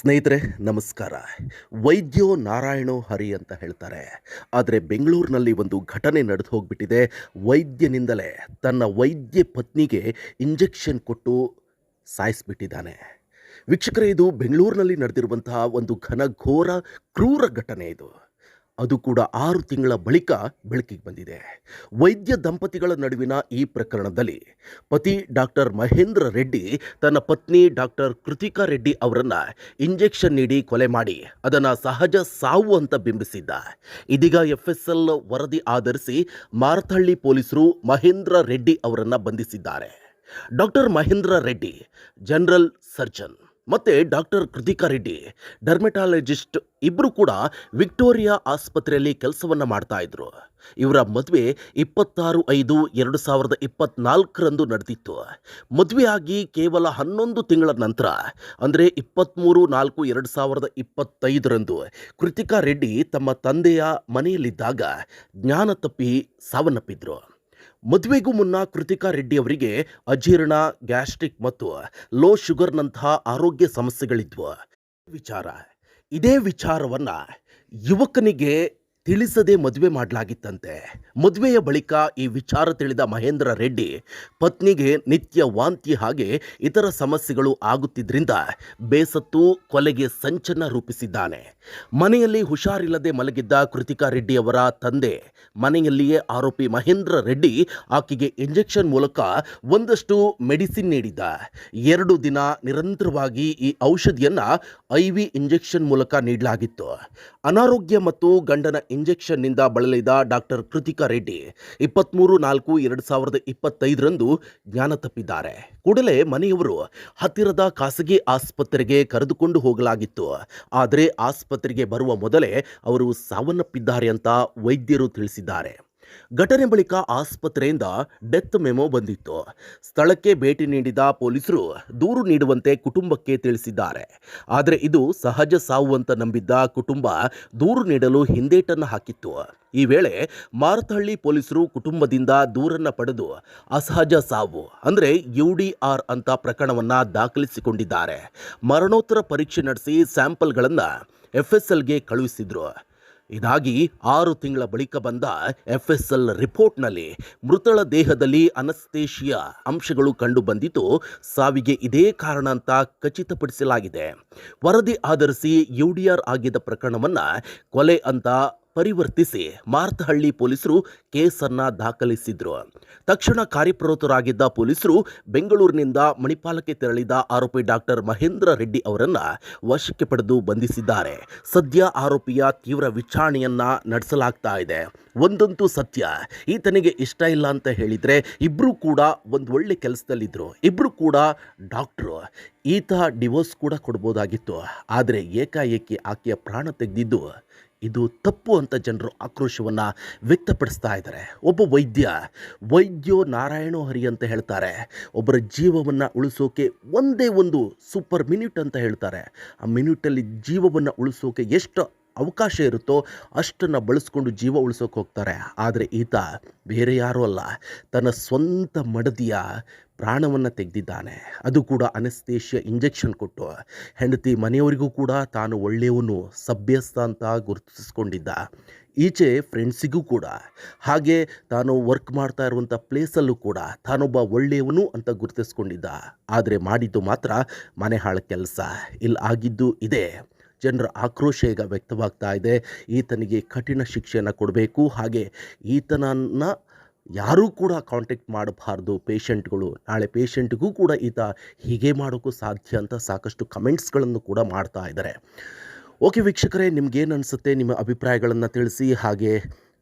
ಸ್ನೇಹಿತರೆ, ನಮಸ್ಕಾರ. ವೈದ್ಯೋ ನಾರಾಯಣೋ ಹರಿ ಅಂತ ಹೇಳ್ತಾರೆ. ಆದರೆ ಬೆಂಗಳೂರಿನಲ್ಲಿ ಒಂದು ಘಟನೆ ನಡೆದು ಹೋಗ್ಬಿಟ್ಟಿದೆ. ವೈದ್ಯನಿಂದಲೇ ತನ್ನ ವೈದ್ಯ ಪತ್ನಿಗೆ ಇಂಜೆಕ್ಷನ್ ಕೊಟ್ಟು ಸಾಯಿಸಿಬಿಟ್ಟಿದ್ದಾನೆ. ವೀಕ್ಷಕರೇ, ಇದು ಬೆಂಗಳೂರಿನಲ್ಲಿ ನಡೆದಿರುವಂತಹ ಒಂದು ಘನಘೋರ, ಕ್ರೂರ ಘಟನೆ ಇದು. ಅದು ಕೂಡ ಆರು ತಿಂಗಳ ಬಳಿಕ ಬೆಳಕಿಗೆ ಬಂದಿದೆ. ವೈದ್ಯ ದಂಪತಿಗಳ ನಡುವಿನ ಈ ಪ್ರಕರಣದಲ್ಲಿ ಪತಿ ಡಾಕ್ಟರ್ ಮಹೇಂದ್ರ ರೆಡ್ಡಿ, ತನ್ನ ಪತ್ನಿ ಡಾಕ್ಟರ್ ಕೃತಿಕಾ ರೆಡ್ಡಿ ಅವರನ್ನು ಇಂಜೆಕ್ಷನ್ ನೀಡಿ ಕೊಲೆ ಮಾಡಿ ಅದನ್ನು ಸಹಜ ಸಾವು ಅಂತ ಬಿಂಬಿಸಿದ್ದ. ಇದೀಗ ಎಫ್ ವರದಿ ಆಧರಿಸಿ ಮಾರತಹಳ್ಳಿ ಪೊಲೀಸರು ಮಹೇಂದ್ರ ರೆಡ್ಡಿ ಅವರನ್ನು ಬಂಧಿಸಿದ್ದಾರೆ. Doctor Mahendra Reddy, general surgeon. ಮತ್ತೆ ಡಾಕ್ಟರ್ ಕೃತಿಕಾ ರೆಡ್ಡಿ, ಡರ್ಮೆಟಾಲಜಿಸ್ಟ್ ಇಬ್ಬರು ಕೂಡ ವಿಕ್ಟೋರಿಯಾ ಆಸ್ಪತ್ರೆಯಲ್ಲಿ ಕೆಲಸವನ್ನ ಮಾಡ್ತಾ ಇದ್ರು. ಇವರ ಮದುವೆ ಇಪ್ಪತ್ತಾರು ಐದು ಎರಡು ಸಾವಿರದ ಇಪ್ಪತ್ನಾಲ್ಕರಂದು ನಡೆದಿತ್ತು. ಮದುವೆಯಾಗಿ ಕೇವಲ ಹನ್ನೊಂದು ತಿಂಗಳ ನಂತರ, ಅಂದರೆ ಇಪ್ಪತ್ತ್ಮೂರು ನಾಲ್ಕು ಎರಡು ಸಾವಿರದ ಇಪ್ಪತ್ತೈದರಂದು ಕೃತಿಕಾ ರೆಡ್ಡಿ ತಮ್ಮ ತಂದೆಯ ಮನೆಯಲ್ಲಿದ್ದಾಗ ಜ್ಞಾನ ತಪ್ಪಿ ಸಾವನ್ನಪ್ಪಿದ್ರು. ಮದುವೆಗೂ ಮುನ್ನ ಕೃತಿಕಾ ರೆಡ್ಡಿ ಅವರಿಗೆ ಅಜೀರ್ಣ, ಗ್ಯಾಸ್ಟ್ರಿಕ್ ಮತ್ತು ಲೋ ಶುಗರ್ನಂತಹ ಆರೋಗ್ಯ ಸಮಸ್ಯೆಗಳಿದ್ವು. ವಿಚಾರ. ಇದೇ ವಿಚಾರವನ್ನ ಯುವಕನಿಗೆ ತಿಳಿಸದೆ ಮದುವೆ ಮಾಡಲಾಗಿತ್ತಂತೆ. ಮದುವೆಯ ಬಳಿಕ ಈ ವಿಚಾರ ತಿಳಿದ ಮಹೇಂದ್ರ ರೆಡ್ಡಿ, ಪತ್ನಿಗೆ ನಿತ್ಯ ವಾಂತಿ ಹಾಗೆ ಇತರ ಸಮಸ್ಯೆಗಳು ಆಗುತ್ತಿದ್ದರಿಂದ ಬೇಸತ್ತು ಕೊಲೆಗೆ ಸಂಚನ್ನ ರೂಪಿಸಿದ್ದಾನೆ. ಮನೆಯಲ್ಲಿ ಹುಷಾರಿಲ್ಲದೆ ಮಲಗಿದ್ದ ಕೃತಿಕಾ ರೆಡ್ಡಿಯವರ ತಂದೆ, ಮನೆಯಲ್ಲಿಯೇ ಆರೋಪಿ ಮಹೇಂದ್ರ ರೆಡ್ಡಿ ಆಕೆಗೆ ಇಂಜೆಕ್ಷನ್ ಮೂಲಕ ಒಂದಷ್ಟು ಮೆಡಿಸಿನ್ ನೀಡಿದ್ದ. ಎರಡು ದಿನ ನಿರಂತರವಾಗಿ ಈ ಔಷಧಿಯನ್ನ ಐ ವಿ ಇಂಜೆಕ್ಷನ್ ಮೂಲಕ ನೀಡಲಾಗಿತ್ತು. ಅನಾರೋಗ್ಯ ಮತ್ತು ಗಂಡನ ಇಂಜೆಕ್ಷನ್ನಿಂದ ಬಳಲಿದ ಡಾಕ್ಟರ್ ಕೃತಿಕಾ ರೆಡ್ಡಿ ಇಪ್ಪತ್ತ್ಮೂರು ನಾಲ್ಕು ಎರಡು ಸಾವಿರದ ಇಪ್ಪತ್ತೈದರಂದು ಜ್ಞಾನ ತಪ್ಪಿದ್ದಾರೆ. ಕೂಡಲೇ ಮನೆಯವರು ಹತ್ತಿರದ ಖಾಸಗಿ ಆಸ್ಪತ್ರೆಗೆ ಕರೆದುಕೊಂಡು ಹೋಗಲಾಗಿತ್ತು. ಆದರೆ ಆಸ್ಪತ್ರೆಗೆ ಬರುವ ಮೊದಲೇ ಅವರು ಸಾವನ್ನಪ್ಪಿದ್ದಾರೆ ಅಂತ ವೈದ್ಯರು ತಿಳಿಸಿದ್ದಾರೆ. ಘಟನೆ ಬಳಿಕ ಆಸ್ಪತ್ರೆಯಿಂದ ಡೆತ್ ಮೆಮೊ ಬಂದಿತ್ತು. ಸ್ಥಳಕ್ಕೆ ಭೇಟಿ ನೀಡಿದ ಪೊಲೀಸರು ದೂರು ನೀಡುವಂತೆ ಕುಟುಂಬಕ್ಕೆ ತಿಳಿಸಿದ್ದಾರೆ. ಆದರೆ ಇದು ಸಹಜ ಸಾವು ಅಂತ ನಂಬಿದ್ದ ಕುಟುಂಬ ದೂರು ನೀಡಲು ಹಿಂದೇಟನ್ನು ಹಾಕಿತ್ತು. ಈ ವೇಳೆ ಮಾರತಹಳ್ಳಿ ಪೊಲೀಸರು ಕುಟುಂಬದಿಂದ ದೂರನ್ನ ಪಡೆದು ಅಸಹಜ ಸಾವು, ಅಂದರೆ ಯು ಡಿ ಆರ್ ಅಂತ ಪ್ರಕರಣವನ್ನು ದಾಖಲಿಸಿಕೊಂಡಿದ್ದಾರೆ. ಮರಣೋತ್ತರ ಪರೀಕ್ಷೆ ನಡೆಸಿ ಸ್ಯಾಂಪಲ್ಗಳನ್ನು ಎಫ್ ಎಸ್ ಕಳುಹಿಸಿದ್ರು. ಇದಾಗಿ ಆರು ತಿಂಗಳ ಬಳಿಕ ಬಂದ ಎಫ್ ಎಸ್ ಎಲ್ ರಿಪೋರ್ಟ್ನಲ್ಲಿ ಮೃತಳ ದೇಹದಲ್ಲಿ ಅನಸ್ತೇಶಿಯಾ ಅಂಶಗಳು ಕಂಡು ಬಂದಿದ್ದು ಸಾವಿಗೆ ಇದೇ ಕಾರಣ ಅಂತ ಖಚಿತಪಡಿಸಲಾಗಿದೆ. ವರದಿ ಆಧರಿಸಿ ಯುಡಿಆರ್ ಆಗಿದ್ದ ಪ್ರಕರಣವನ್ನು ಕೊಲೆ ಅಂತ ಪರಿವರ್ತಿಸಿ ಮಾರ್ತಹಳ್ಳಿ ಪೊಲೀಸರು ಕೇಸನ್ನು ದಾಖಲಿಸಿದ್ರು. ತಕ್ಷಣ ಕಾರ್ಯಪ್ರವೃತ್ತರಾಗಿದ್ದ ಪೊಲೀಸರು ಬೆಂಗಳೂರಿನಿಂದ ಮಣಿಪಾಲಕ್ಕೆ ತೆರಳಿದ ಆರೋಪಿ ಡಾಕ್ಟರ್ ಮಹೇಂದ್ರ ರೆಡ್ಡಿ ಅವರನ್ನು ವಶಕ್ಕೆ ಪಡೆದು ಬಂಧಿಸಿದ್ದಾರೆ. ಸದ್ಯ ಆರೋಪಿಯ ತೀವ್ರ ವಿಚಾರಣೆಯನ್ನ ನಡೆಸಲಾಗ್ತಾ ಇದೆ. ಒಂದಂತೂ ಸತ್ಯ, ಈತನಿಗೆ ಇಷ್ಟ ಇಲ್ಲ ಅಂತ ಹೇಳಿದರೆ ಇಬ್ಬರೂ ಕೂಡ ಒಂದು ಒಳ್ಳೆ ಕೆಲಸದಲ್ಲಿದ್ದರು ಇಬ್ಬರು ಕೂಡ ಡಾಕ್ಟ್ರು. ಈತ ಡಿವೋರ್ಸ್ ಕೂಡ ಕೊಡ್ಬೋದಾಗಿತ್ತು. ಆದರೆ ಏಕಾಏಕಿ ಆಕೆಯ ಪ್ರಾಣ ತೆಗೆದಿದ್ದು ಇದು ತಪ್ಪು ಅಂತ ಜನರು ಆಕ್ರೋಶವನ್ನು ವ್ಯಕ್ತಪಡಿಸ್ತಾ ಇದ್ದಾರೆ. ಒಬ್ಬ ವೈದ್ಯ, ವೈದ್ಯೋ ನಾರಾಯಣೋ ಹರಿ ಅಂತ ಹೇಳ್ತಾರೆ. ಒಬ್ಬರ ಜೀವವನ್ನು ಉಳಿಸೋಕೆ ಒಂದೇ ಒಂದು ಸೂಪರ್ ಮಿನಿಟ್ ಅಂತ ಹೇಳ್ತಾರೆ. ಆ ಮಿನಿಟಲ್ಲಿ ಜೀವವನ್ನು ಉಳಿಸೋಕೆ ಎಷ್ಟು ಅವಕಾಶ ಇರುತ್ತೋ ಅಷ್ಟನ್ನು ಬಳಸ್ಕೊಂಡು ಜೀವ ಉಳಿಸೋಕೆ ಹೋಗ್ತಾರೆ. ಆದರೆ ಈತ ಬೇರೆ ಯಾರೂ ಅಲ್ಲ. ತನ್ನ ಸ್ವಂತ ಮಡದಿಯ ಪ್ರಾಣವನ್ನು ತೆಗೆದಿದ್ದಾನೆ. ಅದು ಕೂಡ ಅನಸ್ತೇಷಿಯ ಇಂಜೆಕ್ಷನ್ ಕೊಟ್ಟು. ಹೆಂಡತಿ ಮನೆಯವರಿಗೂ ಕೂಡ ತಾನು ಒಳ್ಳೆಯವನು, ಸಭ್ಯಸ್ಥ ಅಂತ ಗುರುತಿಸ್ಕೊಂಡಿದ್ದ. ಈಚೆ ಫ್ರೆಂಡ್ಸಿಗೂ ಕೂಡ. ಹಾಗೆ ತಾನು ವರ್ಕ್ ಮಾಡ್ತಾ ಇರುವಂಥ ಪ್ಲೇಸಲ್ಲೂ ಕೂಡ ತಾನೊಬ್ಬ ಒಳ್ಳೆಯವನು ಅಂತ ಗುರುತಿಸ್ಕೊಂಡಿದ್ದ. ಆದರೆ ಮಾಡಿದ್ದು ಮಾತ್ರ ಮನೆ ಹಾಳ ಕೆಲಸ. ಇಲ್ಲಿ ಆಗಿದ್ದು ಇದೆ. ಜನರ ಆಕ್ರೋಶ ಈಗ ವ್ಯಕ್ತವಾಗ್ತಾ ಇದೆ. ಈತನಿಗೆ ಕಠಿಣ ಶಿಕ್ಷೆಯನ್ನು ಕೊಡಬೇಕು. ಹಾಗೆ ಈತನನ್ನು ಯಾರೂ ಕೂಡ ಕಾಂಟ್ಯಾಕ್ಟ್ ಮಾಡಬಾರ್ದು. ಪೇಷಂಟ್ಗಳು, ನಾಳೆ ಪೇಷಂಟ್ಗೂ ಕೂಡ ಈತ ಹೀಗೆ ಮಾಡೋಕ್ಕೂ ಸಾಧ್ಯ ಅಂತ ಸಾಕಷ್ಟು ಕಮೆಂಟ್ಸ್ಗಳನ್ನು ಕೂಡ ಮಾಡ್ತಾ ಇದ್ದಾರೆ. ಓಕೆ ವೀಕ್ಷಕರೇ, ನಿಮ್ಗೇನು ಅನಿಸುತ್ತೆ? ನಿಮ್ಮ ಅಭಿಪ್ರಾಯಗಳನ್ನು ತಿಳಿಸಿ. ಹಾಗೆ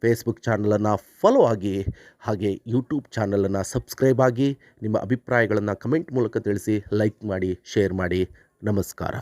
ಫೇಸ್ಬುಕ್ ಚಾನಲನ್ನು ಫಾಲೋ ಆಗಿ, ಹಾಗೆ ಯೂಟ್ಯೂಬ್ ಚಾನಲನ್ನು ಸಬ್ಸ್ಕ್ರೈಬ್ ಆಗಿ, ನಿಮ್ಮ ಅಭಿಪ್ರಾಯಗಳನ್ನು ಕಮೆಂಟ್ ಮೂಲಕ ತಿಳಿಸಿ ಲೈಕ್ ಮಾಡಿ ಶೇರ್ ಮಾಡಿ. ನಮಸ್ಕಾರ.